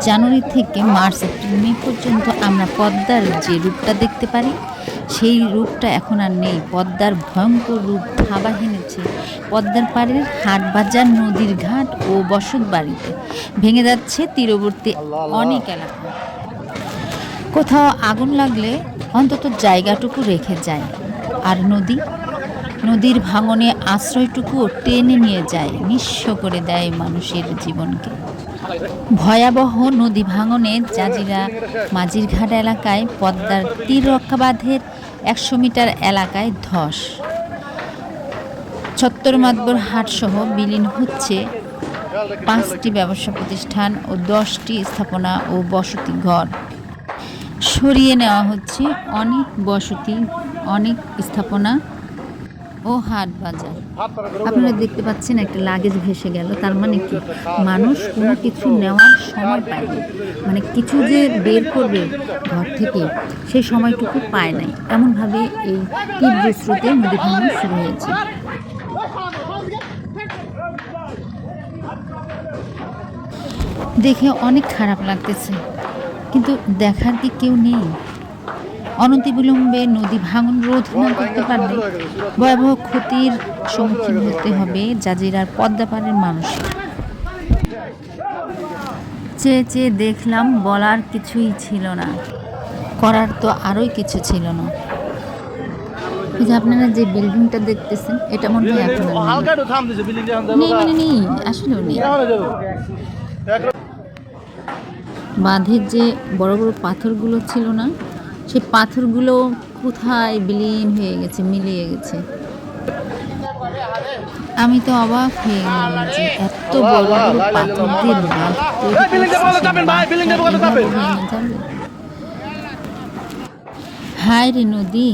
জানুয়ারি থেকে March April May পর্যন্ত আমরা পদ্মার যে রূপটা দেখতে পারি সেই রূপটা এখন আর নেই। পদ্মার ভয়ঙ্কর রূপ থাবা হেনেছে। পদ্মার পাড়ের হাট বাজার নদীর ঘাট ও বসত বাড়িতে ভেঙে যাচ্ছে তীরবর্তী অনেক এলাকা। কোথাও আগুন লাগলে অন্তত জায়গাটুকু রেখে যায়। আর নদী? নদীর ভাঙনে আশ্রয়টুকুও টেনে নিয়ে যায় নিঃস্ব করে দেয় মানুষের জীবনকে। ভয়াবহ নদী ভাঙনে জাজিরা মাঝিরঘাট এলাকায় পদ্মার তীর রক্ষা বাঁধের একশো মিটার এলাকায় ধস। ছত্তর মাতবর হাটসহ বিলীন হচ্ছে পাঁচটি ব্যবসা প্রতিষ্ঠান ও দশটি স্থাপনা ও বসতি ঘর। সরিয়ে নেওয়া হচ্ছে অনেক বসতি, অনেক স্থাপনা ও হাট বাজার। আপনারা দেখতে পাচ্ছেন একটা লাগেজ ভেসে গেল, তার মানে কি? মানুষ কোনো কিছু নেওয়ার সময় পায়নি মানে কিছু যে বের করবে ঘর থেকে সেই সময়টুকু পায় নাই। এমনভাবে এই তীব্র স্রোতে নদী ভাঙন শুরু হয়েছে। দেখে অনেক খারাপ লাগতেছে। কিন্তু দেখার কি কেউ নেই? অনতিবিলম্বে নদী ভাঙন রোধ না করতে পারলে ভয়াবহ ক্ষতির সম্মুখীন হতে হবে জাজিরার পদ্মাপাড়ের মানুষ চেয়ে চেয়ে দেখলাম বলার কিছুই ছিল না। করার তো আরোই কিছু ছিল না। এই যে আপনারা যে বিল্ডিংটা দেখতেছেন এটা মনে হয় এখন নেই মানে নেই আসলেও নেই। বাঁধের যে বড় বড় পাথরগুলো ছিল না সেই পাথরগুলো কোথায় বিলীন হয়ে গেছে, মিলিয়ে গেছে আমি তো অবাক হয়ে গেলাম এত বড় বড় পাথর দিয়ে। হায় রে নদী,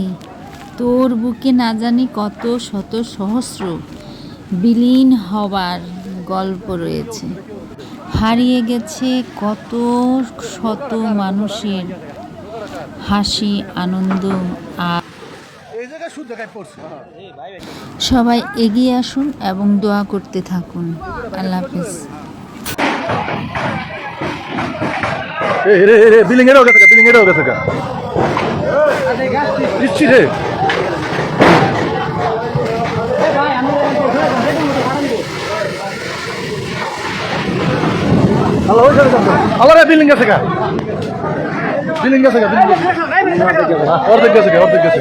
তোর বুকে না জানি কত শত সহস্র বিলীন হবার গল্প রয়েছে হারিয়ে গেছে কত শত মানুষের হাসি আনন্দ আর এই জায়গায় শুদ্ধ গায়ে পড়ছে। সবাই এগিয়ে আসুন এবং দোয়া করতে থাকুন। আল্লাহ হাফিজ। এ রে রে বিল্ডিং এরও গেছে বিল্ডিং এরও গেছে দিচ্ছি রে হ্যালো ওই হ্যালো রে বিল্ডিং গেছে গা বিল্ডিং গেছে অর্ধেক গেছে অর্ধেক গেছে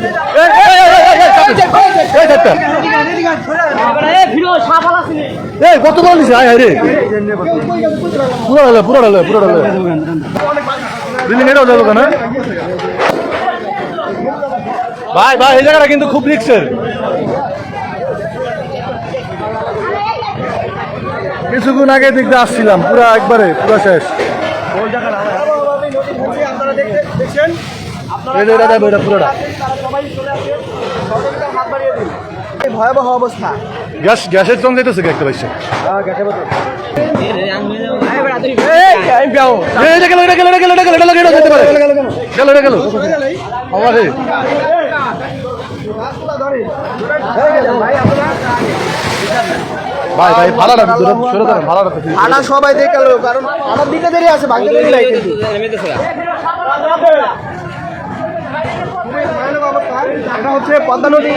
এই কত বড় নিছে আয় রে পুরো ডালে পুরো ডালে পুরো ডালে বিল্ডিং এটাও ভাই ভাই এই জায়গাটা কিন্তু খুব রিক্সের কিছুক্ষণ আগে দিয়ে আসছিলাম পুরো একবারে পুরো শেষ পুরোটা। ভয়াবহ অবস্থা। গ্যাস গ্যাসের জং যেতেছে একটা পাইছে এই এটা গেল এটা গেল এটা গেল এটা গেল এটা গেল এটা যেতে পারে। গেল এটা গেল। আমার রে ভাই ভাই ভাড়াটা দূরে সরে যাবেন ভাড়াটা তো দিন। সবাই দেখে গেল কারণ আনার দিকে দেরি আছে ভাঙতে দেরি এটা হচ্ছে পদ্মা নদী।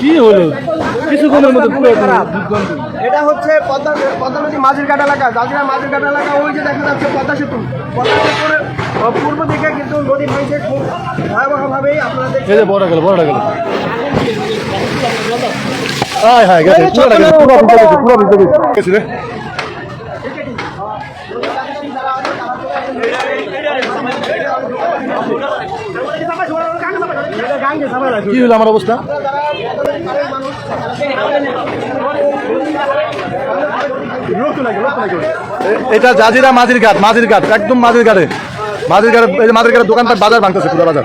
কি হলো? কিছুক্ষণের মধ্যে পুরো খারাপ। এটা হচ্ছে পদ্মা পদ্মা নদী মাঝির ঘাট এলাকা। জাজিরা মাঝির ঘাট এলাকা ওই যে দেখা যাচ্ছে পদ্মা সেতু। পদ্মা সেতুর পূর্ব দিকে কিন্তু নদী ভাঙছে খুব ভয়াবহভাবেই আপনারা দেখছেন এই যে বড় গেল বড়টা গেল। হাই হাই গেছে। পুরোটা গেছে পুরো ভিতরে গেছে পুরো ভিতরে গেছে গেছে রে। কি হলো আমার অবস্থা? এটা জাজিরা মাঝির ঘাট মাঝির ঘাট একদম মাঝির ঘাটে। মাঝির ঘাটে এই যে মাঝির ঘাটে দোকানপাট বাজার ভাঙতেছে পুরো বাজার।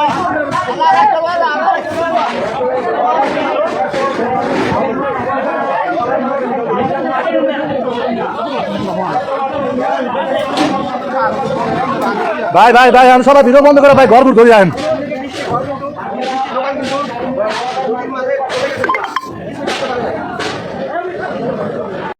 ভাই ভাই ভাই আমি সবাই ভিডিও বন্ধ করে ভাই ঘর ঘুর ঘুরে আইন